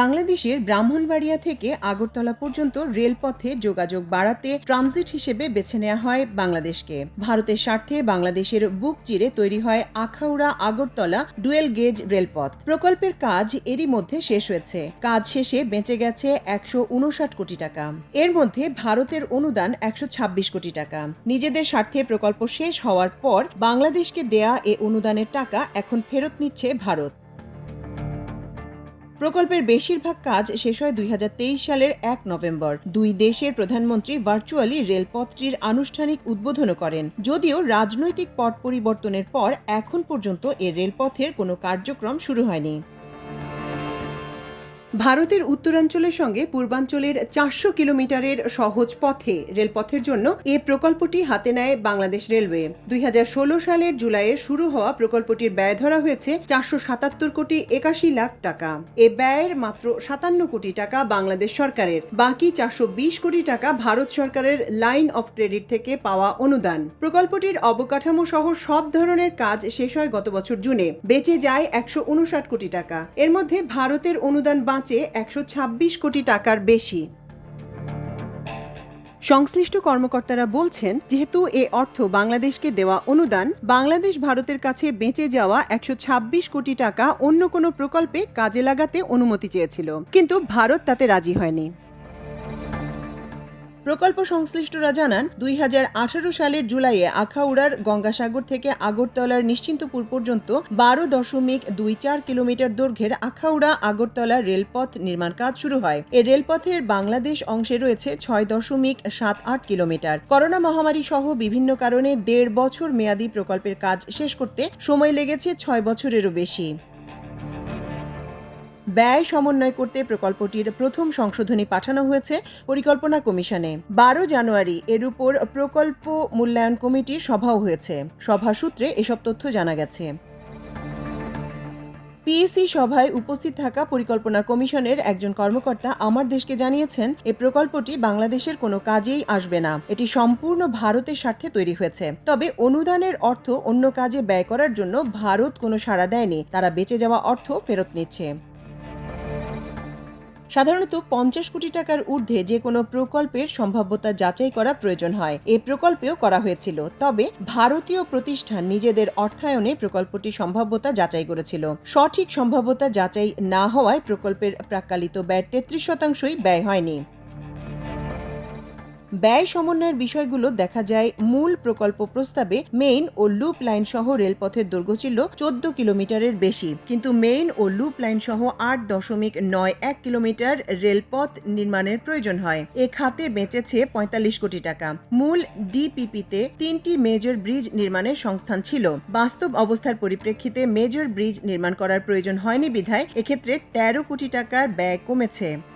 বাংলাদেশের ব্রাহ্মণবাড়িয়া থেকে আগরতলা পর্যন্ত রেলপথে যোগাযোগ বাড়াতে ট্রানজিট হিসেবে বেছে নেওয়া হয় বাংলাদেশকে। ভারতের স্বার্থে বাংলাদেশের বুক চিরে তৈরি হয় আখাউড়া আগরতলা ডুয়েল গেজ রেলপথ। প্রকল্পের কাজ এরই মধ্যে শেষ হয়েছে। কাজ শেষে বেঁচে গেছে একশো উনষাট কোটি টাকা। এর মধ্যে ভারতের অনুদান একশো ছাব্বিশ কোটি টাকা। নিজেদের স্বার্থে প্রকল্প শেষ হওয়ার পর বাংলাদেশকে দেয়া এ অনুদানের টাকা এখন ফেরত নিচ্ছে ভারত। প্রকল্পের বেশিরভাগ কাজ শেষ হয় দুই হাজার তেইশ সালের এক নভেম্বর। দুই দেশের প্রধানমন্ত্রী ভার্চুয়ালি রেলপথটির আনুষ্ঠানিক উদ্বোধনও করেন। যদিও রাজনৈতিক পট পরিবর্তনের পর এখন পর্যন্ত এ রেলপথের কোনো কার্যক্রম শুরু হয়নি। ভারতের উত্তরাঞ্চলের সঙ্গে পূর্বাঞ্চলের চারশো কিলোমিটারের সহজ পথে রেলপথের জন্য এ প্রকল্পটি হাতে নেয় বাংলাদেশ রেলওয়ে। দুই হাজার ষোলো সালের জুলাইয়ে শুরু হওয়া প্রকল্পটির ব্যয় ধরা হয়েছে চারশো সাতাত্তর কোটি একাশি লাখ টাকা। এ ব্যয়ের মাত্র সাতান্ন কোটি টাকা বাংলাদেশ সরকারের। বাকি চারশো বিশ কোটি টাকা ভারত সরকারের লাইন অফ ক্রেডিট থেকে পাওয়া অনুদান। প্রকল্পটির অবকাঠামো সহ সব ধরনের কাজ শেষ হয় গত বছর জুনে। বেঁচে যায় একশো উনষাট কোটি টাকা। এর মধ্যে ভারতের অনুদান বাঁচে একশো ছাব্বিশ কোটি টাকার বেশি। সংশ্লিষ্ট কর্মকর্তারা বলছেন, যেহেতু এ অর্থ বাংলাদেশকে দেওয়া অনুদান, বাংলাদেশ ভারতের কাছে বেঁচে যাওয়া একশো ছাব্বিশ কোটি টাকা অন্য কোনো প্রকল্পে কাজে লাগাতে অনুমতি চেয়েছিল। কিন্তু ভারত তাতে রাজি হয়নি। প্রকল্প সংশ্লিষ্টরা জানান, দুই হাজার আঠারো সালের জুলাইয়ে আখাউড়ার গঙ্গাসাগর থেকে আগরতলার নিশ্চিন্তপুর পর্যন্ত বারো দশমিক দুই চার কিলোমিটার দৈর্ঘ্যের আখাউড়া আগরতলা রেলপথ নির্মাণ কাজ শুরু হয়। এই রেলপথের বাংলাদেশ অংশে রয়েছে ছয় দশমিক সাত আট কিলোমিটার। করোনা মহামারী সহ বিভিন্ন কারণে দেড় বছর মেয়াদী প্রকল্পের কাজ শেষ করতে সময় লেগেছে ছয় বছরেরও বেশি। ব্যয় সমন্বয় করতে প্রকল্পটির প্রথম সংশোধনী পাঠানো হয়েছে পরিকল্পনা কমিশনে। বারো জানুয়ারি এর উপর প্রকল্প মূল্যায়ন কমিটির সভাও হয়েছে। সভা সূত্রে এসব তথ্য জানা গেছে। পিএসসি সভায় উপস্থিত থাকা পরিকল্পনা কমিশনের একজন কর্মকর্তা আমার দেশকে জানিয়েছেন, এ প্রকল্পটি বাংলাদেশের কোনো কাজেই আসবে না। এটি সম্পূর্ণ ভারতের স্বার্থে তৈরি হয়েছে। তবে অনুদানের অর্থ অন্য কাজে ব্যয় করার জন্য ভারত কোনো সাড়া দেয়নি। তারা বেঁচে যাওয়া অর্থ ফেরত নিচ্ছে। সাধারণত পঞ্চাশ কোটি টাকার ঊর্ধ্বে যে কোনো প্রকল্পের সম্ভাব্যতা যাচাই করা প্রয়োজন হয়। এ প্রকল্পেও করা হয়েছিল। তবে ভারতীয় প্রতিষ্ঠান নিজেদের অর্থায়নে প্রকল্পটি সম্ভাব্যতা যাচাই করেছিল। সঠিক সম্ভাব্যতা যাচাই না হওয়ায় প্রকল্পের প্রাক্কালিত ব্যয়ের তেত্রিশ শতাংশই ব্যয় হয়নি। ব্যয় সমন্বয়ের বিষয়গুলো দেখা যায় মূল প্রকল্প প্রস্তাবে মেইন ও লুপ লাইন সহ রেলপথের দৈর্ঘ্য ছিল চোদ্দ কিলোমিটারের বেশি। কিন্তু মেইন ও লুপ লাইন সহ আট দশমিক নয় এক কিলোমিটার রেলপথ নির্মাণের প্রয়োজন হয়। এ খাতে বেঁচেছে পঁয়তাল্লিশ কোটি টাকা। মূল ডিপিপিতে তিনটি মেজর ব্রিজ নির্মাণের সংস্থান ছিল। বাস্তব অবস্থার পরিপ্রেক্ষিতে মেজর ব্রিজ নির্মাণ করার প্রয়োজন হয়নি বিধায় এক্ষেত্রে তেরো কোটি টাকার ব্যয় কমেছে।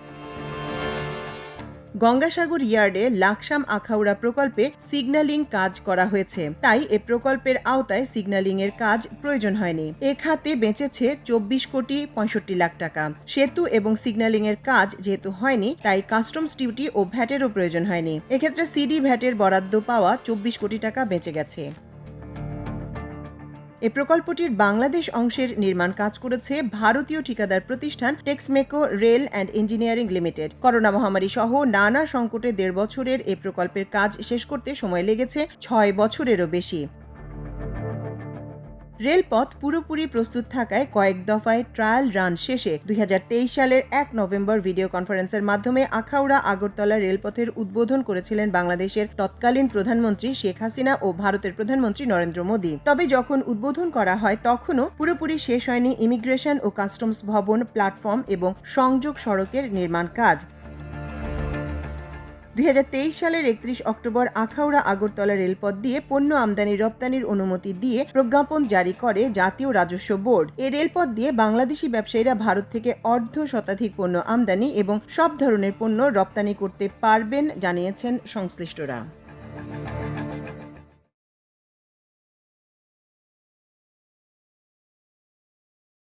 গঙ্গাসাগর ইয়ার্ডে লাকসাম আখাউড়া প্রকল্পে সিগন্যালিং কাজ করা হয়েছে। তাই এ প্রকল্পের আওতায় সিগন্যালিং এর কাজ প্রয়োজন হয়নি। এ খাতে বেঁচেছে চব্বিশ কোটি পঁয়ষট্টি লাখ টাকা। সেতু এবং সিগন্যালিং এর কাজ যেহেতু হয়নি, তাই কাস্টমস ডিউটি ও ভ্যাটেরও প্রয়োজন হয়নি। এক্ষেত্রে সিডি ভ্যাটের বরাদ্দ পাওয়া চব্বিশ কোটি টাকা বেঁচে গেছে। এ প্রকল্পটির বাংলাদেশ অংশের নির্মাণ কাজ করেছে ভারতীয় ঠিকাদার প্রতিষ্ঠান Texmaco rail and engineering limited. Corona মহামারী সহ নানা সংকটে দেড় বছরের এ প্রকল্পের কাজ শেষ করতে সময় লেগেছে ছয় বছরেরও বেশি। রেলপথ পুরোপুরি প্রস্তুত থাকায় কয়েক দফায় ট্রায়াল রান শেষে দুই হাজার তেইশ সালের এক নভেম্বর ভিডিও কনফারেন্সের মাধ্যমে আখাউড়া আগরতলা রেলপথের উদ্বোধন করেছিলেন বাংলাদেশের তৎকালীন প্রধানমন্ত্রী শেখ হাসিনা ও ভারতের প্রধানমন্ত্রী নরেন্দ্র মোদী। তবে যখন উদ্বোধন করা হয়, তখনও পুরোপুরি শেষ হয়নি ইমিগ্রেশন ও কাস্টমস ভবন, প্ল্যাটফর্ম এবং সংযোগ সড়কের নির্মাণ কাজ। দুই হাজার তেইশ সালের একত্রিশ অক্টোবর আখাউড়া আগরতলা রেলপথ দিয়ে পণ্য আমদানি রপ্তানির অনুমতি দিয়ে প্রজ্ঞাপন জারি করে জাতীয় রাজস্ব বোর্ড। এ রেলপথ দিয়ে বাংলাদেশি ব্যবসায়ীরা ভারত থেকে অর্ধ শতাধিক পণ্য আমদানি এবং সব ধরনের পণ্য রপ্তানি করতে পারবেন, জানিয়েছেন সংশ্লিষ্টরা।